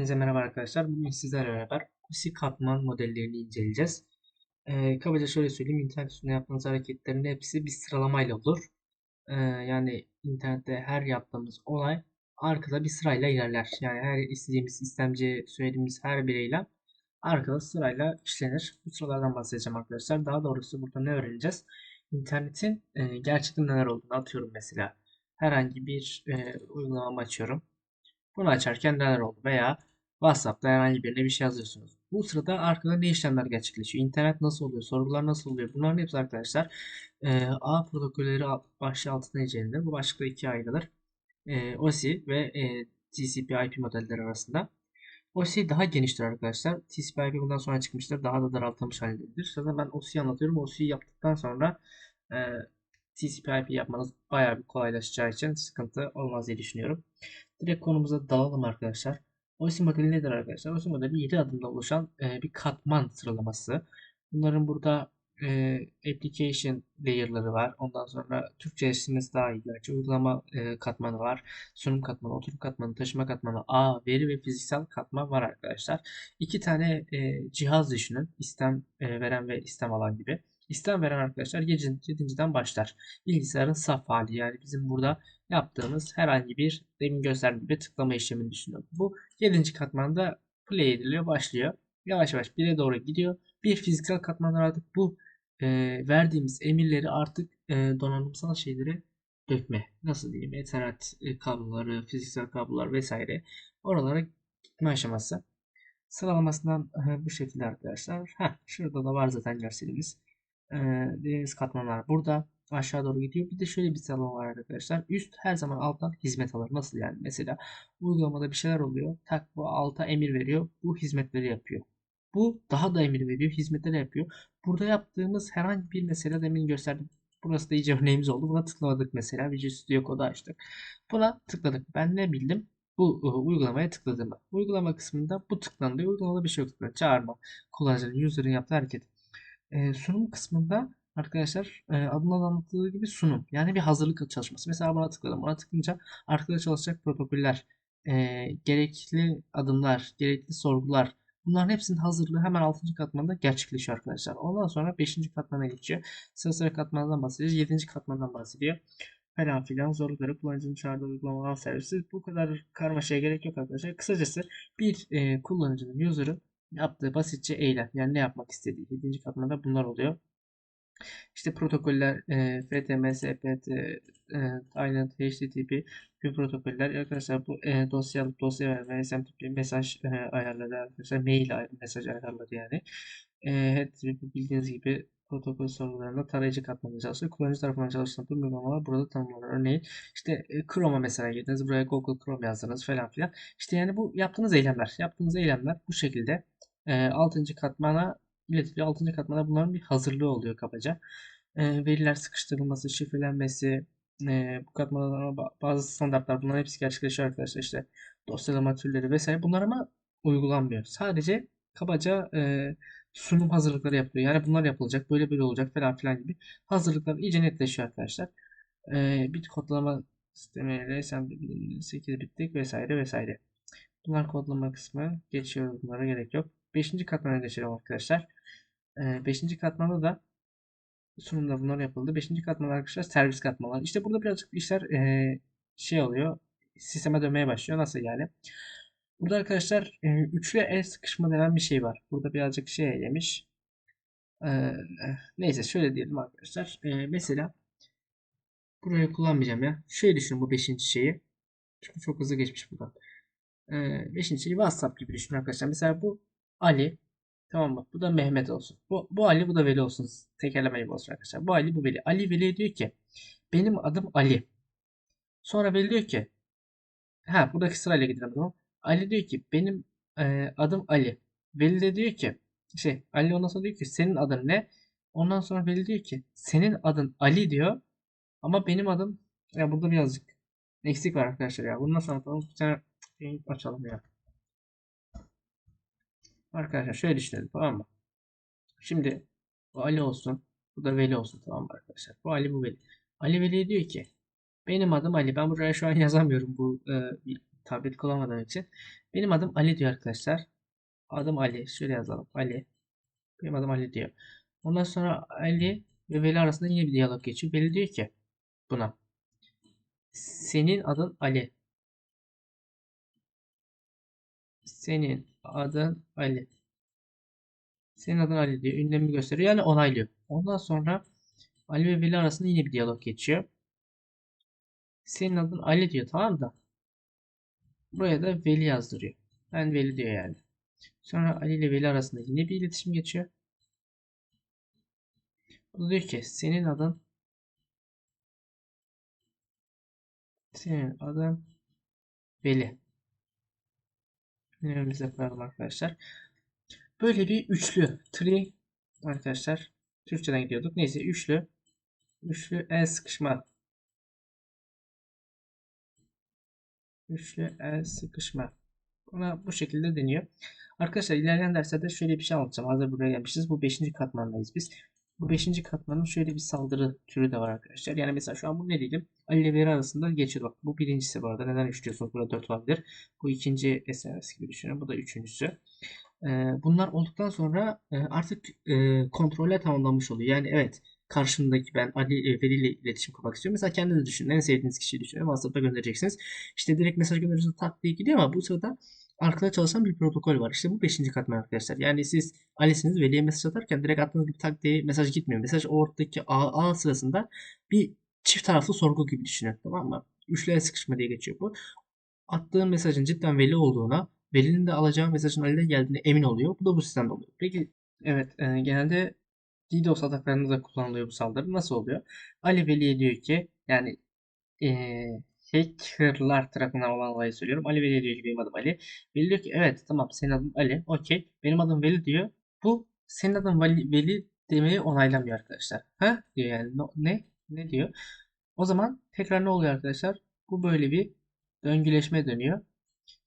Hepinize merhaba arkadaşlar. Bugün sizlerle beraber OSI katman modellerini inceleyeceğiz. Ee, kabaca şöyle söyleyeyim. İnternet üstünde yaptığınız hareketlerin hepsi bir sıralamayla olur. Ee, yani internette her yaptığımız olay arkada bir sırayla ilerler. Yani her istediğimiz istemciye söylediğimiz her bir eylem arkada sırayla işlenir. Bu sıralardan bahsedeceğim arkadaşlar. Daha doğrusu burada ne öğreneceğiz? İnternetin e, gerçekten neler olduğunu atıyorum mesela. Herhangi bir e, uygulama açıyorum. Bunu açarken neler oldu veya WhatsApp'ta herhangi birine bir şey yazıyorsunuz. Bu sırada arkada ne işlemler gerçekleşiyor? İnternet nasıl oluyor? Sorgular nasıl oluyor? Bunların hepsi arkadaşlar e, ağ protokolleri başlığı altında incelenir. Bu başlıkta ikiye ayrılır. E, OSI ve e, TCP/IP modelleri arasında. OSI daha geniştir arkadaşlar. TCP/IP bundan sonra çıkmıştır. Daha da daraltılmış halindedir. Zaten ben OSI'yi anlatıyorum. OSI'yi yaptıktan sonra e, TCP/IP yapmanız bayağı bir kolaylaşacağı için sıkıntı olmaz diye düşünüyorum. Direkt konumuza dalalım arkadaşlar. OSI modeli nedir arkadaşlar? OSI modeli 7 adımda oluşan e, bir katman sıralaması. Bunların burada e, application layer'ları var. Ondan sonra Türkçe isimlesi daha iyi gerçi. Uygulama e, katmanı var. Sunum katmanı, oturum katmanı, taşıma katmanı, ağ, veri ve fiziksel katman var arkadaşlar. İki tane cihaz düşünün. İstem veren ve istem alan gibi. İstem veren arkadaşlar 7.den başlar. Bilgisayarın saf hali yani bizim burada yaptığımız herhangi bir demin gösterdiğim gibi tıklama işlemini düşünüyorum. Bu 7. katmanda play ediliyor, başlıyor. Yavaş yavaş 1'e doğru gidiyor. Bir fiziksel katmanlar artık bu e, verdiğimiz emirleri artık e, donanımsal şeyleri dökme. Nasıl diyeyim? Ethernet e, kabloları, fiziksel kablolar vesaire. Oralara gitme aşaması. Sıralamasından e, bu şekilde arkadaşlar. Heh, şurada da var zaten görselimiz. E, katmanlar burada aşağı doğru gidiyor. Bir de şöyle bir sıralama var arkadaşlar. Üst her zaman alttan hizmet alır. Nasıl yani? Mesela uygulamada bir şeyler oluyor. Tak bu alta emir veriyor. Bu hizmetleri yapıyor. Bu daha da emir veriyor. Hizmetleri yapıyor. Burada yaptığımız herhangi bir mesele demin gösterdim. Burası da iyice örneğimiz oldu. Buna tıkladık mesela. Visual Studio Code'u açtık. Buna tıkladık. Ben ne bildim? Bu uh, uygulamaya tıkladığımı. Uygulama kısmında bu tıklandı. Uygulamada bir şey yok. Çağırma. Kullanıcının, user'ın yaptığı hareket. Ee, sunum kısmında arkadaşlar e, adında anlattığı gibi sunum. Yani bir hazırlık çalışması. Mesela buna tıkladım. Buna tıklayınca arkada çalışacak protokoller, e, gerekli adımlar, gerekli sorgular, Bunların hepsinin hazırlığı hemen 6. katmanda gerçekleşiyor arkadaşlar. Ondan sonra 5. katmana geçiyor. Sıra sıra katmandan bahsedeceğiz. 7. katmandan bahsediyor. Falan filan zorlukları kullanıcının çağırdığı uygulamalar servisi. Bu kadar karmaşaya gerek yok arkadaşlar. Kısacası bir e, kullanıcının, user'ın yaptığı basitçe eylem. Yani ne yapmak istediği. 7. katmanda bunlar oluyor. İşte protokoller e, FTM, SPT, e, aynı HTTP gibi protokoller. Arkadaşlar bu e, dosya dosya verme, SMTP mesaj e, ayarları arkadaşlar. Mail mesaj ayarları yani. E, HTTP bildiğiniz gibi protokol sorgularında tarayıcı katmanı çalışıyor. Kullanıcı tarafından çalışan tüm uygulamalar burada tanımlanır. Örneğin işte e, Chrome'a mesela girdiniz. Buraya Google Chrome yazdınız falan filan. İşte yani bu yaptığınız eylemler. Yaptığınız eylemler bu şekilde e, 6. katmana iletiliyor. 6. katmanda bunların bir hazırlığı oluyor kabaca. E, veriler sıkıştırılması, şifrelenmesi, e, bu katmanların bazı standartlar bunların hepsi gerçekleşiyor arkadaşlar. İşte dosyalama türleri vesaire bunlar ama uygulanmıyor. Sadece kabaca e, sunum hazırlıkları yapılıyor. Yani bunlar yapılacak, böyle böyle olacak falan filan gibi hazırlıklar iyice netleşiyor arkadaşlar. E, bit kodlama sistemi, RSM 8 bitlik vesaire vesaire. Bunlar kodlama kısmı geçiyor. Bunlara gerek yok. 5. katmana geçelim arkadaşlar. 5. Ee, katmanda da sunumda bunlar yapıldı. 5. katmanda arkadaşlar servis katmanı. İşte burada birazcık işler e, şey oluyor. Sisteme dönmeye başlıyor. Nasıl yani? Burada arkadaşlar e, üçlü el sıkışma denen bir şey var. Burada birazcık şey yemiş. Neyse şöyle diyelim arkadaşlar. Mesela burayı kullanmayacağım ya. Şöyle düşünün bu 5. şeyi. Çünkü çok hızlı geçmiş buradan. 5. şeyi WhatsApp gibi düşünün arkadaşlar. Mesela bu Ali. Tamam mı? Bu da Mehmet olsun. Bu, bu Ali bu da Veli olsun. Tekerleme gibi olsun arkadaşlar. Bu Ali bu Veli. Ali Veli diyor ki benim adım Ali. Sonra Veli diyor ki ha buradaki sırayla gidelim tamam. Ali diyor ki benim e, adım Ali. Veli de diyor ki şey Ali ondan sonra diyor ki senin adın ne? Ondan sonra Veli diyor ki senin adın Ali diyor. Ama benim adım ya burada birazcık eksik var arkadaşlar ya. Bunu nasıl anlatalım? Bir tane açalım ya. Arkadaşlar şöyle düşünelim tamam mı? Şimdi bu Ali olsun. Bu da Veli olsun tamam mı arkadaşlar? Bu Ali bu Veli. Ali Veli diyor ki benim adım Ali. Ben buraya şu an yazamıyorum bu e, tablet kullanmadığım için. Benim adım Ali diyor arkadaşlar. Adım Ali. Şöyle yazalım. Ali. Benim adım Ali diyor. Ondan sonra Ali ve Veli arasında yine bir diyalog geçiyor. Veli diyor ki buna. Senin adın Ali. Senin adın Ali. Senin adın Ali diyor. Ünlemi gösteriyor. Yani onaylıyor. Ondan sonra Ali ve Veli arasında yine bir diyalog geçiyor. Senin adın Ali diyor tamam da. Buraya da Veli yazdırıyor. Ben Veli diyor yani. Sonra Ali ile Veli arasında yine bir iletişim geçiyor. O da diyor ki senin adın senin adın Veli. Önümüze koyalım arkadaşlar. Böyle bir üçlü tri arkadaşlar. Türkçeden gidiyorduk. Neyse üçlü üçlü el sıkışma üçlü el sıkışma. Buna bu şekilde deniyor. Arkadaşlar ilerleyen derslerde şöyle bir şey anlatacağım. Hazır buraya gelmişiz. Bu 5. katmandayız biz. Bu 5. katmanın şöyle bir saldırı türü de var arkadaşlar. Yani mesela şu an bu ne diyelim? Ali ile Veri arasında geçiyor. Bak bu birincisi bu arada. Neden 3 diyorsunuz? Burada 4 olabilir. Bu ikinci SMS gibi düşünün. Bu da üçüncüsü. Ee, bunlar olduktan sonra e, artık e, kontrolle tamamlanmış oluyor. Yani evet karşımdaki ben Ali e, Veli ile iletişim kurmak istiyorum. Mesela kendiniz düşünün. En sevdiğiniz kişiyi düşünün. WhatsApp'ta göndereceksiniz. İşte direkt mesaj gönderiyorsunuz tak diye gidiyor ama bu sırada arkada çalışan bir protokol var. İşte bu 5. katman arkadaşlar. Yani siz Ali'siniz Veli'ye mesaj atarken direkt attığınız gibi tak diye mesaj gitmiyor. Mesaj oradaki ağ, ağ sırasında bir çift taraflı sorgu gibi düşünün. Tamam mı? Üçlüye sıkışma diye geçiyor bu. Attığın mesajın cidden Veli olduğuna, Veli'nin de alacağı mesajın Ali'den geldiğine emin oluyor. Bu da bu sistemde oluyor. Peki evet e, genelde DDoS ataklarında da kullanılıyor bu saldırı. Nasıl oluyor? Ali Veli'ye diyor ki yani e, hackerlar tarafından olan olayı söylüyorum. Ali Veli diyor ki benim adım Ali. Veli diyor ki evet tamam senin adın Ali. Okey. Benim adım Veli diyor. Bu senin adın Veli, Veli demeyi onaylamıyor arkadaşlar. Ha diyor yani no, ne? Ne diyor? O zaman tekrar ne oluyor arkadaşlar? Bu böyle bir döngüleşme dönüyor.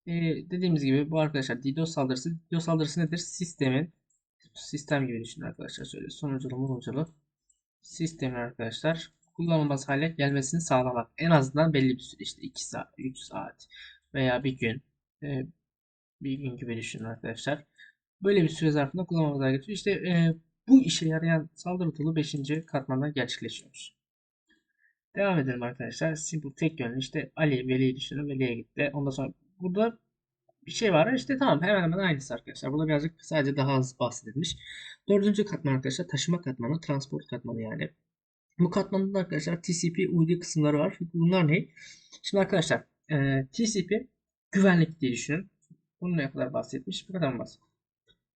Ee, dediğimiz gibi bu arkadaşlar DDoS saldırısı. DDoS saldırısı nedir? Sistemin sistem gibi düşünün arkadaşlar. Şöyle sonuculu munuculu sistemin arkadaşlar kullanılmaz hale gelmesini sağlamak. En azından belli bir süre işte 2 saat, 3 saat veya bir gün e, bir gün gibi düşünün arkadaşlar. Böyle bir süre zarfında kullanılmaz hale getiriyor. İşte e, bu işe yarayan saldırı toolu 5. katmanda gerçekleşiyor. Devam edelim arkadaşlar. Simple tek yönlü işte Ali, Veli'yi düşünün. Veli'ye gitti. Ondan sonra burada bir şey var. İşte tamam hemen hemen aynısı arkadaşlar. Burada birazcık sadece daha az bahsedilmiş. Dördüncü katman arkadaşlar taşıma katmanı, transport katmanı yani. Bu katmanda arkadaşlar TCP UD kısımları var. Bunlar ne? Şimdi arkadaşlar e, TCP güvenlik diye düşünün. Bunun ne kadar bahsetmiş? Bu kadar mı bahsetmiş?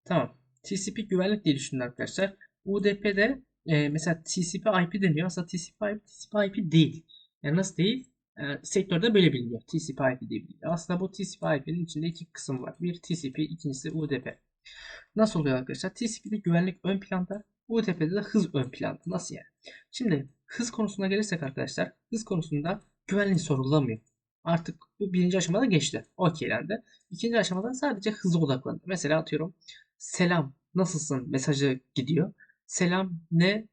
Tamam. TCP güvenlik diye düşünün arkadaşlar. UDP'de e, mesela TCP IP deniyor. Aslında TCP IP, TCP IP değil. Yani nasıl değil? E, sektörde böyle biliniyor. TCP IP diye biliniyor. Aslında bu TCP IP'nin içinde iki kısım var. Bir TCP, ikincisi UDP. Nasıl oluyor arkadaşlar? TCP'de güvenlik ön planda, UDP'de de hız ön planda. Nasıl yani? Şimdi hız konusuna gelirsek arkadaşlar, hız konusunda güvenliği sorulamıyor. Artık bu birinci aşamada geçti. Okeylendi. İkinci aşamada sadece hıza odaklandı. Mesela atıyorum selam nasılsın mesajı gidiyor. Selam ne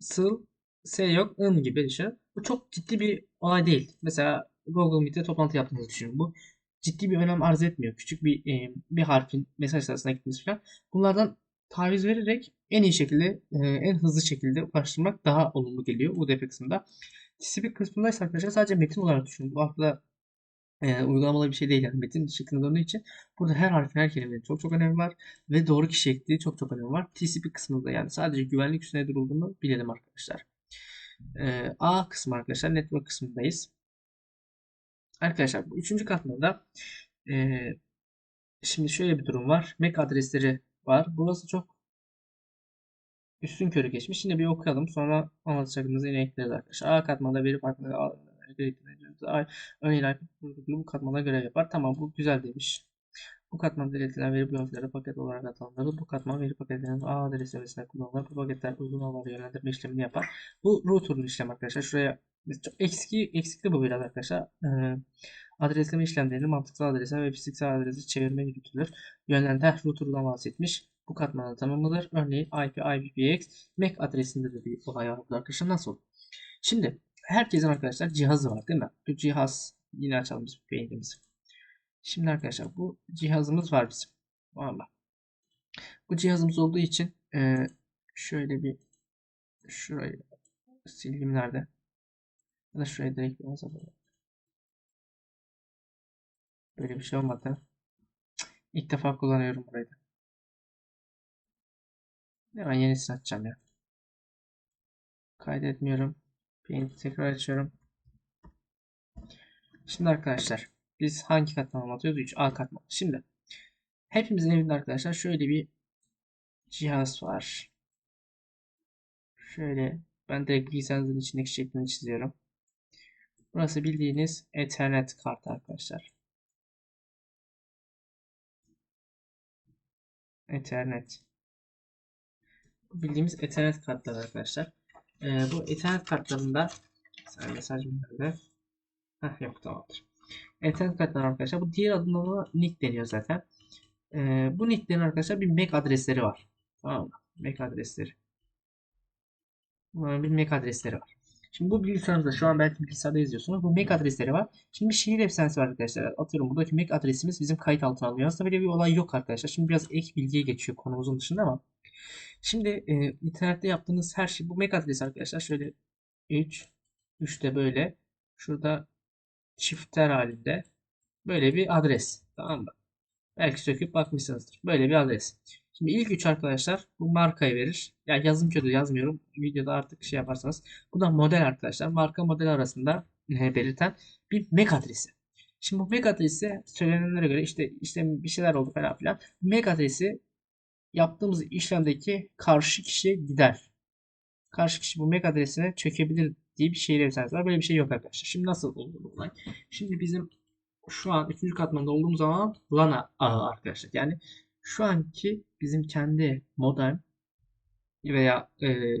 sıl S yok ın gibi düşün. Bu çok ciddi bir olay değil. Mesela Google Meet'te toplantı yaptığınızı düşünün. Bu ciddi bir önem arz etmiyor. Küçük bir e, bir harfin mesaj sırasına gitmesi falan. Bunlardan taviz vererek en iyi şekilde, e, en hızlı şekilde ulaştırmak daha olumlu geliyor UDP kısmında. TCP kısmında ise arkadaşlar sadece metin olarak düşünün. Bu aslında e, uygulamalı bir şey değil yani metin şeklinde döndüğü için burada her harfin her kelimenin çok çok önemi var ve doğru kişi ektiği çok çok önemi var. TCP kısmında yani sadece güvenlik üstüne durulduğunu bilelim arkadaşlar. E, A kısmı arkadaşlar network kısmındayız. Arkadaşlar bu üçüncü katmanda e, şimdi şöyle bir durum var. MAC adresleri var. Burası çok üstün körü geçmiş. Şimdi bir okuyalım. Sonra anlatacaklarımızı yine ekleriz arkadaşlar. A katmanda veri farklı örneğin bu katmana görev yapar. Tamam bu güzel demiş. Bu katmanda iletilen veri blokları paket olarak atanları bu katman veri paketlerinin A adreslemesine kullanılır. Bu paketler uygulamaları yönlendirme işlemini yapar. Bu router'un işlem arkadaşlar. Şuraya çok eksikli, eksikli bu biraz arkadaşlar. Ee, adresleme işlemlerini mantıksal adrese ve fiziksel adrese çevirme yürütülür. Yönlendir router'dan bahsetmiş. Bu katmanın tanımlıdır. Örneğin IP, IPPX, MAC adresinde de bir olay var arkadaşlar. Nasıl? Şimdi herkesin arkadaşlar cihazı var değil mi? Bu cihaz yine açalım biz beynimizi. Şimdi arkadaşlar bu cihazımız var bizim. Valla. Bu cihazımız olduğu için e, şöyle bir şurayı sileyim nerede? Ya da şuraya direkt biraz alalım. Böyle bir şey olmadı. İlk defa kullanıyorum burayı da. Hemen yenisini açacağım ya. Kaydetmiyorum. Paint'i tekrar açıyorum. Şimdi arkadaşlar biz hangi katman anlatıyoruz? 3 A katman. Şimdi hepimizin evinde arkadaşlar şöyle bir cihaz var. Şöyle ben direkt bilgisayarınızın içindeki şeklini çiziyorum. Burası bildiğiniz Ethernet kartı arkadaşlar. Ethernet. Bildiğimiz Ethernet kartları arkadaşlar. Ee, bu Ethernet kartlarında mesaj nerede? Heh, yok tamamdır. Ethernet kartları arkadaşlar. Bu diğer adına NIC deniyor zaten. Ee, bu NIC'lerin arkadaşlar bir MAC adresleri var. Tamam mı? MAC adresleri. Bunların bir MAC adresleri var. Şimdi bu bilgisayarınızda şu an belki bilgisayarda izliyorsunuz. Bu MAC adresleri var. Şimdi bir şehir efsanesi var arkadaşlar. Atıyorum buradaki MAC adresimiz bizim kayıt altına alınıyor. Aslında böyle bir olay yok arkadaşlar. Şimdi biraz ek bilgiye geçiyor konumuzun dışında ama. Şimdi e, internette yaptığınız her şey bu MAC adresi arkadaşlar. Şöyle 3 3 de böyle. Şurada çiftler halinde. Böyle bir adres. Tamam mı? Belki söküp bakmışsınızdır. Böyle bir adres. Şimdi ilk üç arkadaşlar bu markayı verir. Ya yani yazım kötü yazmıyorum. Videoda artık şey yaparsanız. Bu da model arkadaşlar. Marka model arasında e, belirten bir MAC adresi. Şimdi bu MAC adresi söylenenlere göre işte işte bir şeyler oldu falan filan. MAC adresi yaptığımız işlemdeki karşı kişiye gider. Karşı kişi bu MAC adresine çökebilir diye bir şehir efsanesi var. Böyle bir şey yok arkadaşlar. Şimdi nasıl oldu bu olay? Şimdi bizim şu an 3. katmanda olduğumuz zaman LAN ağı arkadaşlar. Yani şu anki bizim kendi modem veya e,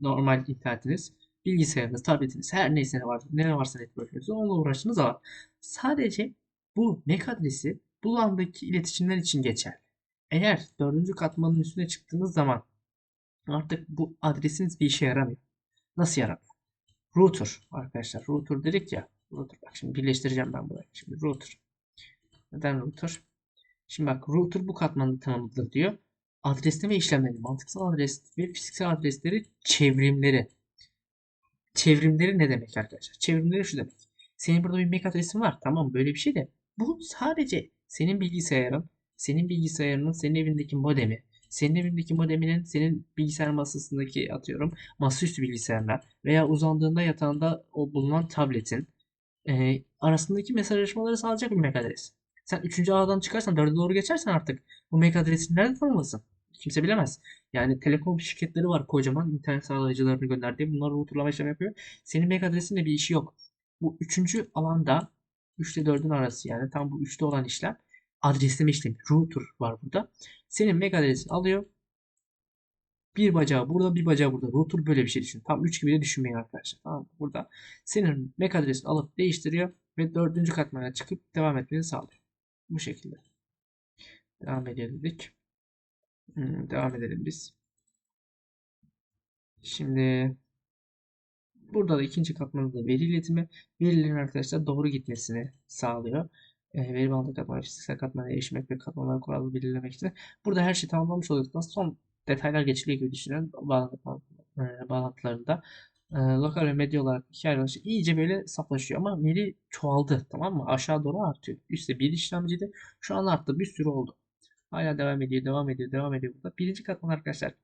normal internetiniz, bilgisayarınız, tabletiniz, her neyse ne varsa, ne varsa network'ünüzde onunla uğraştığınız zaman sadece bu MAC adresi bu LAN'daki iletişimler için geçer. Eğer dördüncü katmanın üstüne çıktığınız zaman artık bu adresiniz bir işe yaramıyor. Nasıl yaramıyor? Router arkadaşlar. Router dedik ya. Router. Bak şimdi birleştireceğim ben burayı. Şimdi router. Neden router? Şimdi bak router bu katmanda tanımlıdır diyor. Adresleme işlemleri, mantıksal adres ve fiziksel adresleri çevrimleri. Çevrimleri ne demek arkadaşlar? Çevrimleri şu demek. Senin burada bir MAC adresin var. Tamam böyle bir şey de. Bu sadece senin bilgisayarın, senin bilgisayarının, senin evindeki modemi, senin evindeki modeminin senin bilgisayar masasındaki atıyorum masaüstü bilgisayarlar veya uzandığında yatağında o bulunan tabletin e, arasındaki mesajlaşmaları sağlayacak bir MAC adres. Sen 3. ağdan çıkarsan 4'e doğru geçersen artık bu MAC adresini nerede tanımalısın? Kimse bilemez. Yani telekom şirketleri var kocaman internet sağlayıcılarını gönderdiği. Bunlar routerlama işlemi yapıyor. Senin MAC adresinle bir işi yok. Bu üçüncü alanda 3 ile 4'ün arası yani tam bu 3'te olan işlem adresleme işlemi. Router var burada. Senin MAC adresini alıyor. Bir bacağı burada, bir bacağı burada. Router böyle bir şey düşün. Tam 3 gibi de düşünmeyin arkadaşlar. Tamam Burada senin MAC adresini alıp değiştiriyor ve dördüncü katmana çıkıp devam etmeni sağlıyor. Bu şekilde. Devam edelim dedik. Hmm, devam edelim biz. Şimdi burada da ikinci katmanda veri iletimi verilerin arkadaşlar doğru gitmesini sağlıyor. Veri bandı katmanı, fiziksel katmana erişmek ve katmanları kurallı belirlemek için. Burada her şey tamamlanmış olduktan son detaylar geçiliyor gibi düşünüyorum e, bağlantılarında. E, lokal ve medya olarak iki ayrılış iyice böyle saplaşıyor ama veri çoğaldı tamam mı? Aşağı doğru artıyor. Üstte bir işlemciydi. Şu an arttı. Bir sürü oldu. Hala devam ediyor, devam ediyor, devam ediyor burada. Birinci katman arkadaşlar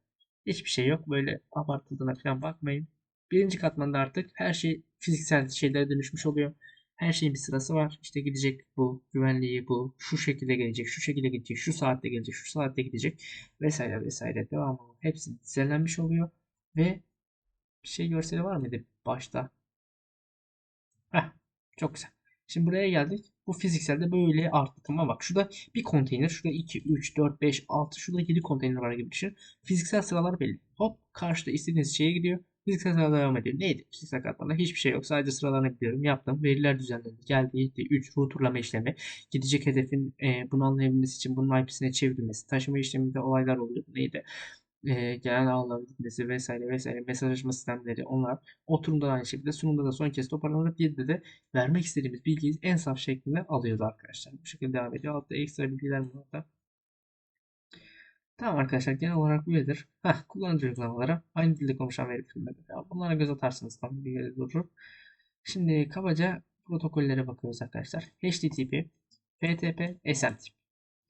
hiçbir şey yok. Böyle abartıldığına falan bakmayın. Birinci katmanda artık her şey fiziksel şeylere dönüşmüş oluyor. Her şeyin bir sırası var. İşte gidecek bu, güvenliği bu, şu şekilde gelecek, şu şekilde gidecek, şu saatte gelecek, şu saatte gidecek vesaire vesaire devamı hepsi dizilenmiş oluyor ve bir şey görseli var mıydı başta? Heh, çok güzel. Şimdi buraya geldik. Bu fizikselde böyle arttı. Tamam bak şurada bir konteyner. Şurada 2, 3, 4, 5, 6. Şurada 7 konteyner var gibi düşün. Fiziksel sıralar belli. Hop karşıda istediğiniz şeye gidiyor. Fiziksel devam ediyor. Neydi? Fiziksel katmanda hiçbir şey yok. Sadece sıralarını biliyorum. Yaptım. Veriler düzenlendi. Geldi. Gitti. 3 routerlama işlemi. Gidecek hedefin e, bunu anlayabilmesi için bunun IP'sine çevrilmesi. Taşıma işleminde olaylar oluyor. Neydi? e, gelen ağların gitmesi vesaire vesaire mesajlaşma sistemleri onlar oturumda da aynı şekilde sunumda da son kez toparlanıp bir de de vermek istediğimiz bilgiyi en saf şeklinde alıyordu arkadaşlar. Bu şekilde devam ediyor. Altta ekstra bilgiler var orada. Tamam arkadaşlar genel olarak böyledir. Heh, kullanıcı uygulamalara aynı dilde konuşan veri filmleri. Bunlara göz atarsanız tam bir yere durur. Şimdi kabaca protokollere bakıyoruz arkadaşlar. HTTP, FTP, SMTP.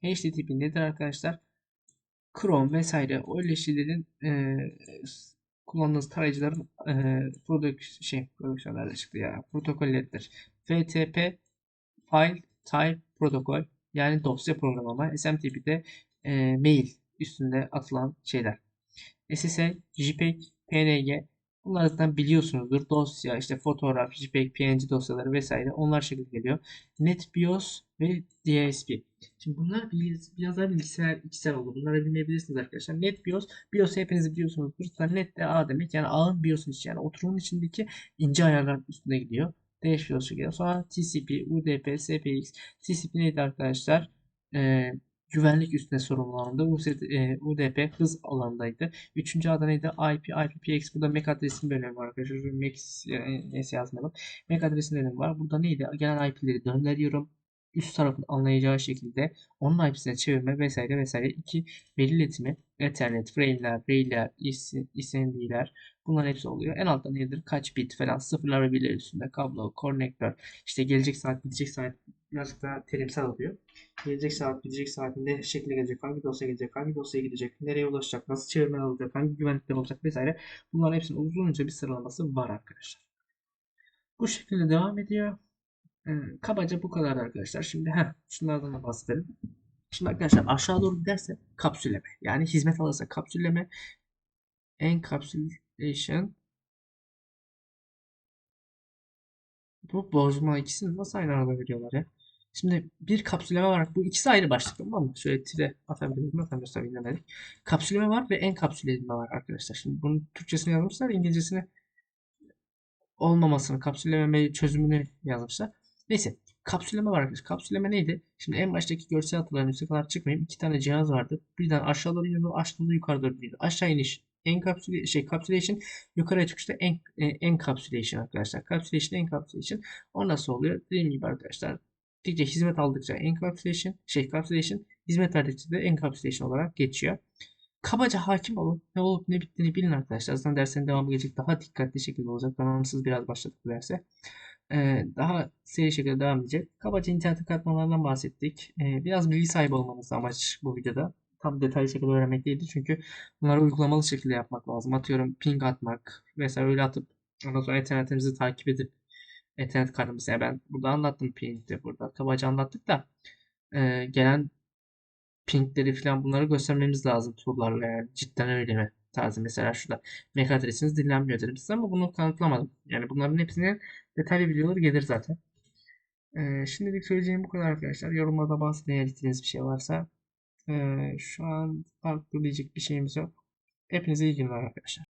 HTTP nedir arkadaşlar? Chrome vesaire öyle şeylerin e, kullandığınız tarayıcıların e, prodük şey prodüksiyonlarda çıktı ya protokolleridir. FTP File Type Protokol yani dosya programlama. SMTP de e, mail üstünde atılan şeyler. SSL, JPEG, PNG bunları zaten biliyorsunuzdur. Dosya, işte fotoğraf, JPEG, PNG dosyaları vesaire onlar şekilde geliyor. NetBIOS ve DSP. Şimdi bunlar bilgis- biraz daha bilgisayar içsel oldu. Bunları bilmeyebilirsiniz arkadaşlar. NetBIOS, BIOS hepiniz biliyorsunuzdur. Zaten net de ağ demek. Yani ağın BIOS'un içi yani oturumun içindeki ince ayarlar üstüne gidiyor. DSP geliyor. Sonra TCP, UDP, SPX. TCP neydi arkadaşlar? Ee, güvenlik üstüne sorumlu alanında e, UDP hız alanındaydı. Üçüncü adı neydi? IP, IPPX. Burada MAC adresinin bir var arkadaşlar. MAC e, neyse yazmayalım. MAC adresinin önemi var. Burada neydi? Gelen IP'leri gönderiyorum. Üst tarafın anlayacağı şekilde onun IP'sine çevirme vesaire vesaire. iki veri iletimi, Ethernet, Frame'ler, Ray'ler, SND'ler bunların hepsi oluyor. En altta nedir? Kaç bit falan sıfırlar ve birler üstünde kablo, konnektör, işte gelecek saat, gidecek saat birazcık daha terimsel oluyor. Gelecek saat, gidecek saat, ne şekilde gelecek, hangi dosya gelecek, hangi dosyaya gidecek, nereye ulaşacak, nasıl çevirme alacak, hangi güvenlikler olacak vesaire. Bunların hepsinin uzunca bir sıralaması var arkadaşlar. Bu şekilde devam ediyor. Ee, kabaca bu kadar arkadaşlar. Şimdi heh, şunlardan da bahsedelim. Şimdi arkadaşlar aşağı doğru giderse kapsülleme. Yani hizmet alırsa kapsülleme. Encapsulation. Bu bozma ikisini nasıl aynı arada veriyorlar ya? Şimdi bir kapsülleme var. Bu ikisi ayrı başlık tamam mı? Şöyle tire atabiliriz mi? Atamıyoruz tabii dinlemedik. Kapsülleme var ve enkapsülleme var arkadaşlar. Şimdi bunun Türkçesini yazmışlar. İngilizcesini olmamasını, kapsüllememeyi çözümünü yazmışlar. Neyse. Kapsülleme var arkadaşlar. Kapsülleme neydi? Şimdi en baştaki görsel hatırlarım üstüne kadar çıkmayayım. İki tane cihaz vardı. Birden aşağı doğru iniyordu. Açtığında yukarı doğru iniyordu. Aşağı iniş encapsulation, şey capsulation yukarıya çıkışta en, e, encapsulation arkadaşlar. Capsulation, encapsulation. O nasıl oluyor? Dediğim gibi arkadaşlar. Dikçe hizmet aldıkça encapsulation, şey capsulation, hizmet verdikçe de encapsulation olarak geçiyor. Kabaca hakim olun. Ne olup ne bittiğini bilin arkadaşlar. Zaten derslerin devamı gelecek. Daha dikkatli şekilde olacak. Donanımsız biraz başladık derse. Ee, daha seri şekilde devam edecek. Kabaca internet katmanlarından bahsettik. Ee, biraz bilgi sahibi olmanız amaç bu videoda. Tam detaylı şekilde öğrenmek değildi. Çünkü bunları uygulamalı şekilde yapmak lazım. Atıyorum ping atmak vesaire öyle atıp ondan sonra internetimizi takip edip internet kartımızı yani ben burada anlattım ping'de burada. Kabaca anlattık da e, gelen pingleri falan bunları göstermemiz lazım tool'larla yani. Cidden öyle mi? Tarzı mesela şurada MAC adresiniz dinlenmiyor dedim size ama bunu kanıtlamadım. Yani bunların hepsinin detaylı videoları gelir zaten. Ee, şimdilik söyleyeceğim bu kadar arkadaşlar. Yorumlarda bahsetmeye bir şey varsa ee, şu an farklı diyecek bir şeyimiz yok. Hepinize iyi günler arkadaşlar.